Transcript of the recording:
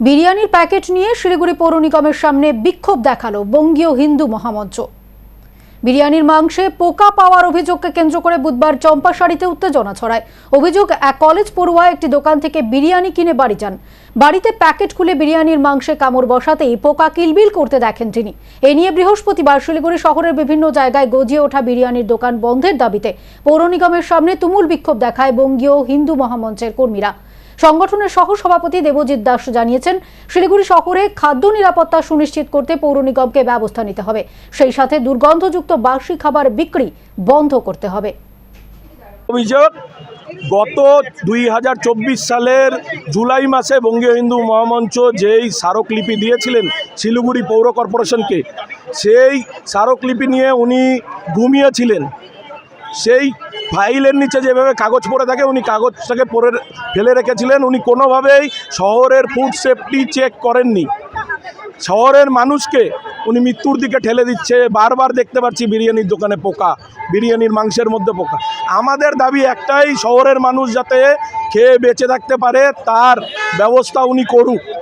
বিরিয়ানির প্যাকেট নিয়ে শিলিগুড়ি পৌর নিগমের সামনে বিক্ষোভ দেখাল বঙ্গীয় হিন্দু মহামঞ্চ। বিরিয়ানির মাংসে পোকা পাওয়ার অভিযোগকে কেন্দ্র করে বুধবার চম্পাশাড়িতে উত্তেজনা ছড়ায়। অভিযোগ, এক কলেজ পড়ুয়া একটি দোকান থেকে বিরিয়ানি কিনে বাড়ি যান। বাড়িতে প্যাকেট খুলে বিরিয়ানির মাংসে কামড় বসাতেই পোকা কিলবিল করতে দেখেন তিনি। এ নিয়ে বৃহস্পতিবার শিলিগুড়ি শহরের বিভিন্ন জায়গায় গজিয়ে ওঠা বিরিয়ানির দোকান বন্ধের দাবিতে পৌর নিগমের সামনে তুমুল বিক্ষোভ দেখায় বঙ্গীয় হিন্দু মহামঞ্চের কর্মীরা। সংগঠনের সহ সভাপতি দেবজিৎ দাস জানিয়েছেন, শিলিগুড়ি শহরে খাদ্য নিরাপত্তা সুনিশ্চিত করতে পৌর নিগমকে ব্যবস্থা নিতে হবে। সেই সাথে দুর্গন্ধযুক্ত বার্ষিক খাবার বিক্রি বন্ধ করতে হবে। অভিযোগ, গত দুই হাজার চব্বিশ সালের জুলাই মাসে বঙ্গীয় হিন্দু মহামঞ্চ যেই স্মারকলিপি দিয়েছিলেন শিলিগুড়ি পৌর কর্পোরেশনকে, সেই স্মারকলিপি নিয়ে উনি ঘুমিয়েছিলেন। সেই ফাইলের নিচে যেভাবে কাগজ পড়ে থাকে, উনি কাগজটাকে পরে ফেলে রেখেছিলেন। উনি কোনোভাবেই শহরের ফুড সেফটি চেক করেননি। শহরের মানুষকে উনি মৃত্যুর দিকে ঠেলে দিচ্ছে। বারবার দেখতে পাচ্ছি বিরিয়ানির দোকানে পোকা, বিরিয়ানির মাংসের মধ্যে পোকা। আমাদের দাবি একটাই, শহরের মানুষ যাতে খেয়ে বেঁচে থাকতে পারে, তার ব্যবস্থা উনি করুক।